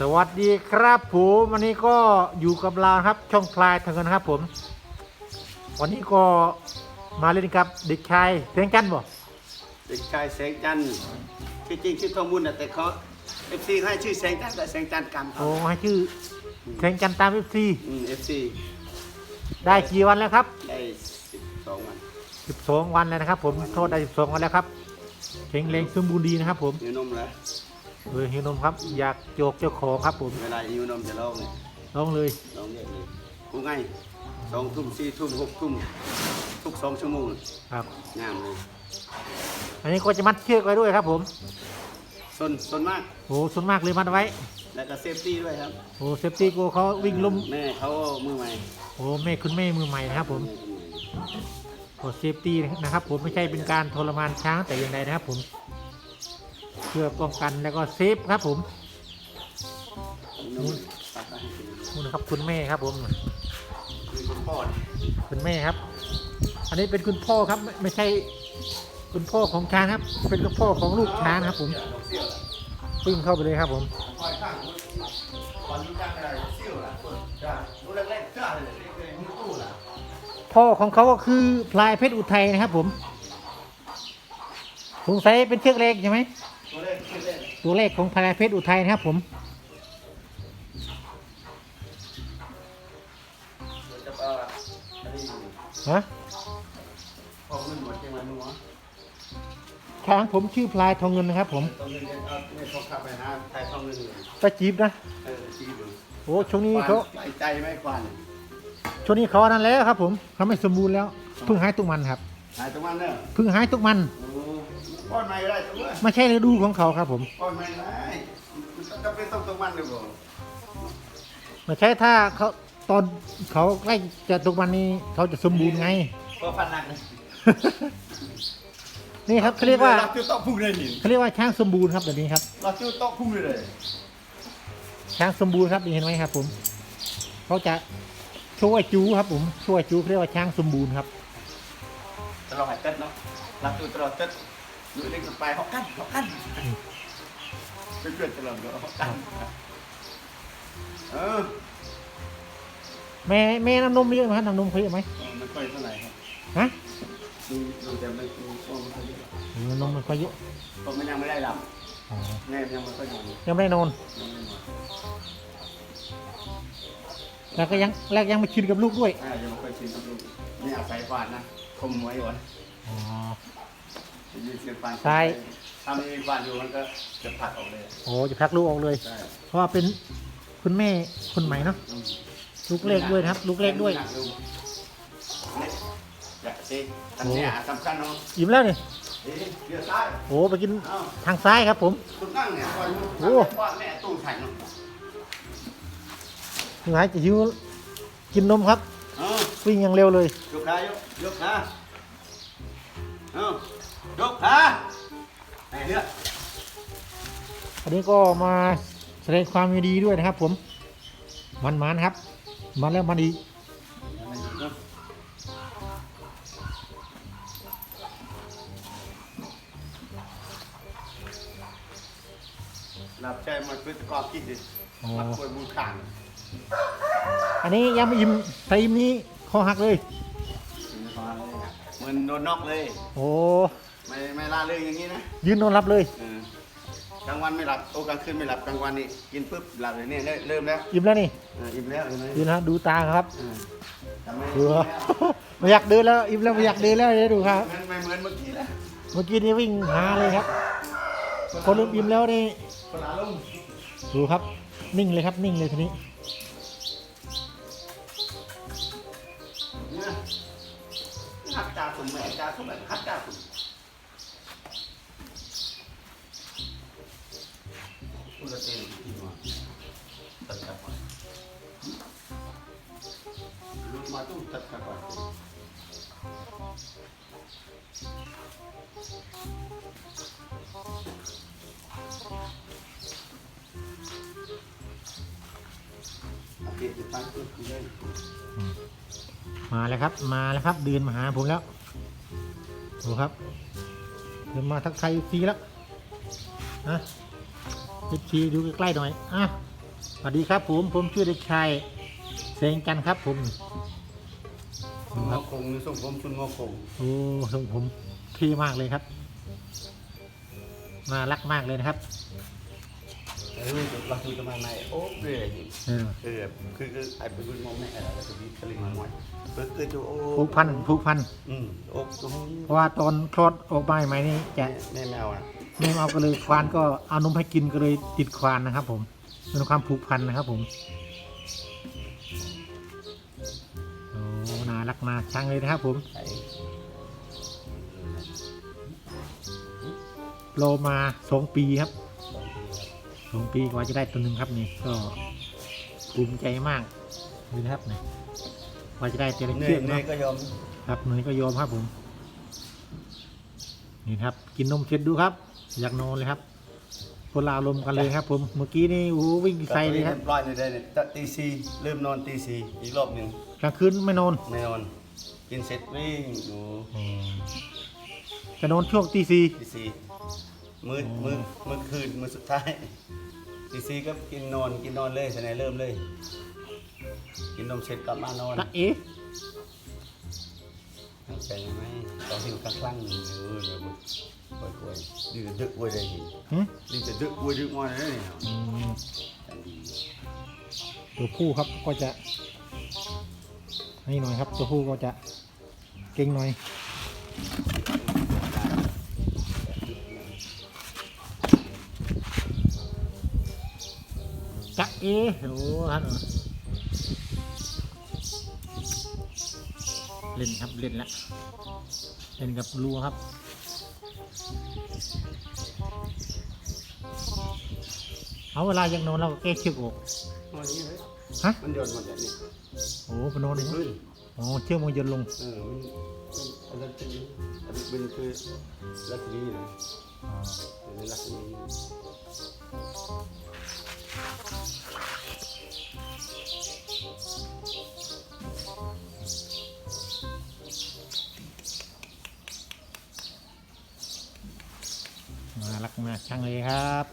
สวัสดีครับผมวันนี้ก็อยู่กับเราครับช่องพลายทางเงินครับผม วันนี้ก็มาเล่นกับเด็กชายเสียงจันทร์บ่เด็กชายแสงจันทร์ที่จริงชื่อทองบุญนะแต่เขาเอฟซีให้ชื่อแสงจันทร์แต่แสงจันทร์กรรมเขาโอ้ให้ชื่อเสียงจันทร์ตามเอฟซีเอฟซีได้กี่วันแล้วครับได้สิบสองวัน12วันแล้วนะครับ ผมโทษได้12วันแล้วครับแข็งแรงสมบูรณ์ดีนะครับผมหิวนมแล้ว เออหิวนมครับ อยากโจกเจ้าของครับผมเวลาหิวนมจะร้องเนี่ยลองเลยร้องเยอะเลยกูไงสองทุ่มสี่ทุ่มหกทุ่มทุกสองชั่วโมงครับงามเลยอันนี้ก็จะมัดเชือกไว้ด้วยครับ ผมสนสนมากโอ้ส่วนมากเลยมัดไว้ แล้วก็เซฟตี้ด้วยครับโอ้เซฟตี้กูเขาวิ่งล้มแม่เขามือใหม่โอ้แม่คุณแม่มือใหม่นะครับผมกดเซฟตี้นะครับผมไม่ใช่เป็นการทรมานช้างแต่อย่างใดนะครับผม เพื่อป้องกันแล้วก็เซฟครับผมนมตักให้กินนู่นนะครับคุณแม่ครับผมคือคุณพ่อเนี่ยคุณแม่ครับ อันนี้เป็นคุณพ่อครับไม่ไม่ใช่คุณพ่อของช้างครับ เป็นคุณพ่อของลูกช้างนะครับผมดอกเซี่ยวล่ะปิ้งเข้าไปเลยครับผมคอยข้างนู้นตอนนี้จังอะไรเซี่ยวล่ะเปิดจ้ารู้แรกๆจ้าเลยเด็กๆมือตู้ล่ะพ่อของเขาก็คือพลายเพชรอุทัยนะครับผมสงสัยเป็นเชือกเล็กใช่ไหม ตัวแรกชื่อแรกตัวเลขของพลายเพชรอุทัยนะครับผมเดี๋ยวจะเอาอันนี้อยู่ฮะพอเงินหมดใช่ไหมมึงวะช้างผมชื่อพลายทองเงินนะครับผมต้องเงินเอาเนี่ยเขาขับไปหาไทยทองเงินเลยตาจีบนะเออชีดูโอ้ช่วงนี้ควานเขาใจใจไหมควานช่วงนี้เขาอันนั้นแล้วครับผมเขาไม่สมบูรณ์แล้วเพิ่งหายตุกมันครับหายตรงนั้นเนอะเพิ่งหายตุกมันโอ้ ป้อนไม่ได้ตัวไม่ใช่ฤดูของเขาครับผมป้อนไม่ได้มันจะเป็นต้องตรงมันเลยบ่ไม่ใช่ถ้าเขาตอนเขาใกล้จะตุกมันนี้เขาจะสมบูรณ์ไงก็ฟันหนักเลยนี่ครับเขาเรียกว่าเราจุดต้องพุ่งเลยหินเขาเรียกว่าช้างสมบูรณ์ครับแบบนี้ครับเราจุดต้องพุ่งเลยช้างสมบูรณ์ครับนี่เห็นไหมครับ ผมเขาจะช่วยจูครับผมช่วยจูเขาเรียกว่าช้างสมบูรณ์ครับตลอดหายเต้นเนาะเราจุดตลอดเต้น อยู่เล็กไปหอกกันหอกกันเพื่อนๆตลอดเนาะหอกกันเออแม่แม่น้ำนมเยอะไหมครับน้ำนมเขาเยอะไหมไม่ค่อยเท่าไหร่ครับฮะดูดูแต่ไม่ดูโอ้ไม่ค่อยเยอะเออนมมันก็เยอะก็มันยังไม่ได้ลอ๋อำแม่ยังไม่ค่อยนอนยังไม่ได้นอนยังไม่นอนแล้วก็ยังแรกยังไม่ชินกับลูกด้วยอ่ายังไม่ค่อยชินกับลูกนี่อาศัยฟานนะคมไว้ก่อนอ๋อ ยืนเสียงฟานใช่ ถ้าไม่มีฟานอยู่มันก็จะผลักออกเลยโอ้จะพักลูกออกเลย ใช่เพราะว่าเป็นคุณแม่คนใหม่เนาะอืมลูกเล็กด้วยนะครับ ลูกเล็กด้วยเล็กอย่าสิอันเนี้ยสำคัญเนาะอิ่มแล้วนี่เอ๊ะเดี๋ยวซ้ายโอ้ไปกินเอ้าทางซ้ายครับผม คุณนั่งเนี่ยคอยดูโอ้ว่าแม่ตู้ไข่เนาะหลายจะหิวกินนมครับ เอ้า วิ่งอย่างเร็วเลย ยกขายกยกขาเอ้า ยกขาไอ้เลือดอันนี้ก็มาแสดงความยินดีด้วยนะครับ ผม มันมันๆครับ มันแล้วมันอีกหลับใจมันเป็นกอบกินดิอ๋อมันควรมูลขางอันนี้ยังไม่อิ่มถ้าอิ่มนี้คอหักเลยเหมือนโดนนอกเลย โอ้ ไม่ไม่ล่าเริงอย่างนี้นะยืนนอนรับเลยเออกลางวันไม่หลับโอ้กลางคืนไม่หลับกลางวันนี่กินปุ๊บหลับเลยเนี่ยเริ่มเริ่มแล้วอิ่มแล้วนี่เอออิ่มแล้วเห็นไหมดูนะดูตาครับเออทำไมดูครับไม่อยากเดินแล้วอิ่มแล้วไม่อยากเดินแล้วเดี๋ยวดูครับ มันไม่เหมือนเมื่อกี้แล้วเมื่อกี้นี่วิ่งหาเลยครับ คนลืมอิ่มแล้วนี่คนละลุงดูครับ นิ่งเลยครับนิ่งเลยทีนี้ เนี่ยหักจ่าสมแหม่จ่าสมแหม่หักจ่าสม พูดละเต้นที่มาตัดกับมาลุกมาตู้ตัดกับมาโอเคติดตั้งปุ๊บเลยมาแล้วครับ มาแล้วครับเดินมาหาผมแล้วดูครับเดินมาทักทายซีแล้วนะ ซีดูใกล้ๆหน่อยอะสวัสดีครับผม ผมชื่อเด็กชายเสงจันทร์ครับผมชุนงอคงนี่ส่งผมชุนงอคงโอ้ทรงผมเที่มากเลยครับน่ารักมากเลยนะครับ เออเราคือจะมาในโอ๊บเลยเออเออคือคือไอ้เป็นรุ่นงงแม่อะไรแล้วก็มีสลิงมาหน่อยเปิดเกิดจะโอ้ผูกพันผูกพัน อืมโอ๊บตรงเพราะว่าตอนคลอดออกมาใหม่ๆนี่จะแม่แมวอะแม่เอาก็เลยควานก็เอานมให้กินก็เลยติดควานนะครับ ผมเป็นความผูกพันนะครับ ผมโอ้น่ารักน่าชังเลยนะครับ ผมใส่โลมาสองปีครับ สองปีกว่าจะได้ตัวหนึ่งครับนี่ก็ภูมิใจมากเลยนะครับนี่กว่าจะได้แต่ละเนเชืยอกเนเนาะยก็ยอมครับเหนื่อยก็ยอมครับผม นี่ครับ กินนมเสร็จดูครับ อยากนอนเลยครับ คนละอารมณ์กันเลยครับ ผมเมื่อกี้นี่โอ้โหวิ่งใส่เลยครับปล่อยในได้เนี่ยตีสี่เริ่มนอนตีสี่อีกรอบหนึ่งกลางคืนไม่นอนไม่นอน กินเสร็จวิ่งหนูจะนอนช่วงตีสี่ตีสี่มืดมืดมืดคืนมืดสุดท้าย ตีสี่ก็กินนอนกินนอนเลยสนายเริ่มเลย กินนมเสร็จกลับมานอนตะเอ๊ะตั้งใจไหมตอนที่อยู่ข้างล่างเออเนี่ยมันป่วยป่วยดีจะดึกป่วยได้หิหึดีจะดึกป่วยดึกงอนได้เนี่ยอืมตัวผู้ครับก็จะ นี่หน่อยครับ ตัวผู้ก็จะเก่งหน่อย จะเอ๊ะโอ้ฮันเล่นครับเล่นละเล่นกับรูครับเอาเวลายังนอนเราก็แก้เชือกออกมันนี่เลยฮะมันโยนหมดเลยนี่โอ้พนอนเลยขึ้นอ๋อเชือกมันโยนลงเออมันมันอันนั้นเป็นอันนี้เป็นคือลักษณะนี้นะอ๋อเป็นลักษณะนี้ มาลักมากช่างเลยครับ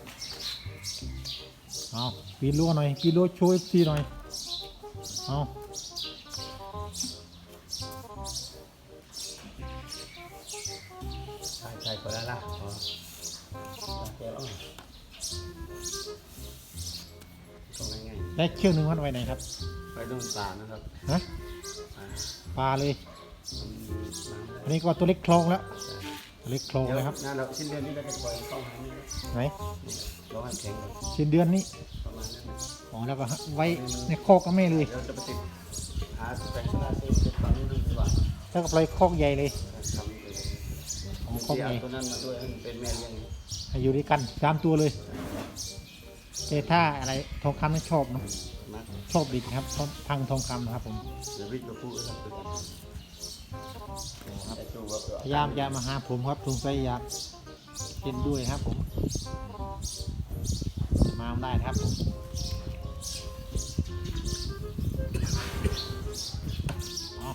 เอาปีนรั้วหน่อยปีนรั้วช่วยทีหน่อยเอา ก็ง่ายได้เชือกหนึ่งวัดไว้ไหนครับๆไปโดนตานะครับฮะอ่าปลาเลยมันน้ำได้อันนี้ก็ตัวเล็กคลองแล้วตัวเล็กคลองเดี๋ยวเลยครับงานเราสิ้นเดือนนี้เราจะปล่อยเข้าหานี่นะไหนเราให้แข็งก่อนสิ้นเดือนนี้ประมาณนั้นนะอ๋อแล้วก็ไว้ในคอกกับแม่เลยเดี๋ยวจะไปติดหาแปลงโซลาร์เซลล์ติดฝั่งนู้นดีกว่าแล้วก็ปล่อยคอกใหญ่เลยทำเลยอ๋อคอกที่ใหเอาญ่ตัวนั้นมาด้วยให้มันเป็นแม่เลี้ยงให้อยู่ด้วยกันสามตัวเลย แต่ถ้าอะไรทองคำไม่ชอบเนอะมาชอบดีครับชอบพังทองคำนะครับผมเดี๋ยววิทย์มาพูดแล้วกันแต่จูว่าพยายามจะมาหาผมครับสงสัยอยากเล่นด้วยครับผมมาได้นะครับผมเอา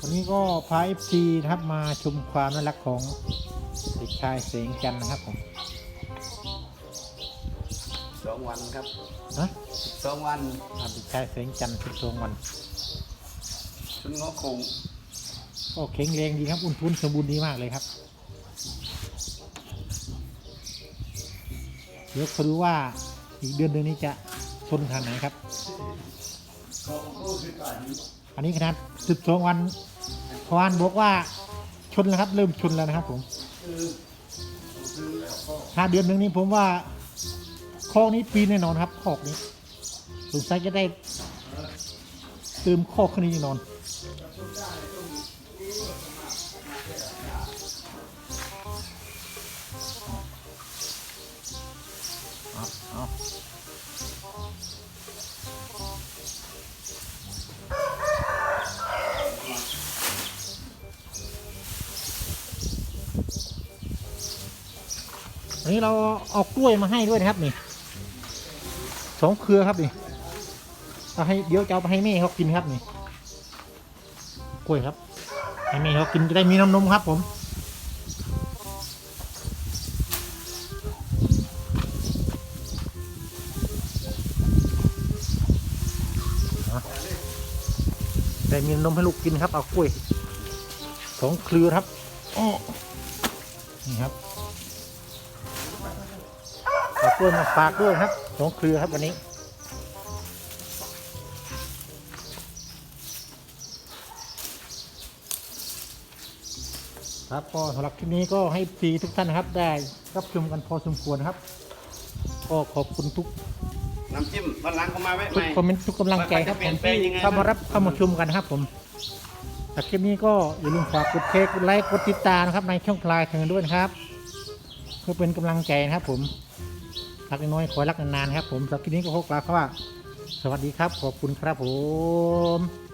วันนี้ก็พาเอฟซีนะครับมาชมความน่ารักของเด็กชายเสียงจันทร์นะครับผม สองวันครับนะสองวันอ่าเด็กชายเสียงจันทร์สิบสองวันชุนงอคงก็แข็งแรงดีครับ อุ่นทุนสมบูรณ์ดีมากเลยครับ เดี๋ยวเขาดูว่าอีกเดือนหนึงนี้จะทนขนาดไหนครับ อันนี้ขนาด12วันพวานบอกว่าชนแล้วครับ เริ่มชนแล้วนะครับผมถ้าเดือนหนึ่งนี้ผมว่า คอกนี้ปีนแน่นอนครับคอกนี้สงสัยจะได้เติมคอกขึ้นนี้แน่นอนอาเอาอันนี้เราเอากล้วยมาให้ด้วยนะครับนี่ สองเครือครับนี่เอาให้เดี๋ยวจะเอาไปให้แม่เขากินครับนี่กล้วยครับ ให้แม่เขากินจะได้มีน้ำนมครับผมได้มีนมให้ลูกกินครับ เอากล้วยสองเครือครับอ๋อนี่ครับ ล้วยมาฝากด้วยครับสองเครือครับวันนี้ ครับก็สำหรับคลิปนี้ก็ให้ฟรีทุกท่านนะครับ ได้รับชมกันพอสมควรนะครับ ก็ขอบคุณทุกน้ำจิ้มวันหลังเขามาแวะใหทุกม่ คอมเมนต์ทุกกำลังใจครับว่าผจะมเปลี่ยนแปลงที่ยังไง เข้ามารับเข้ามาชมกันนะครับผมจากคลิปนี้ก็อย่าลืมฝากกดแชร์กดไลค์กดติดตามนะครับในช่องพลายเธอด้วยนะครับเพื่อเป็นกำลังใจนะครับผม รักน้อยๆขอยรักนานๆครับผมสำหรับคลิปนี้ก็ขอกล่าวคำว่า สวัสดีครับ ขอบคุณครับผม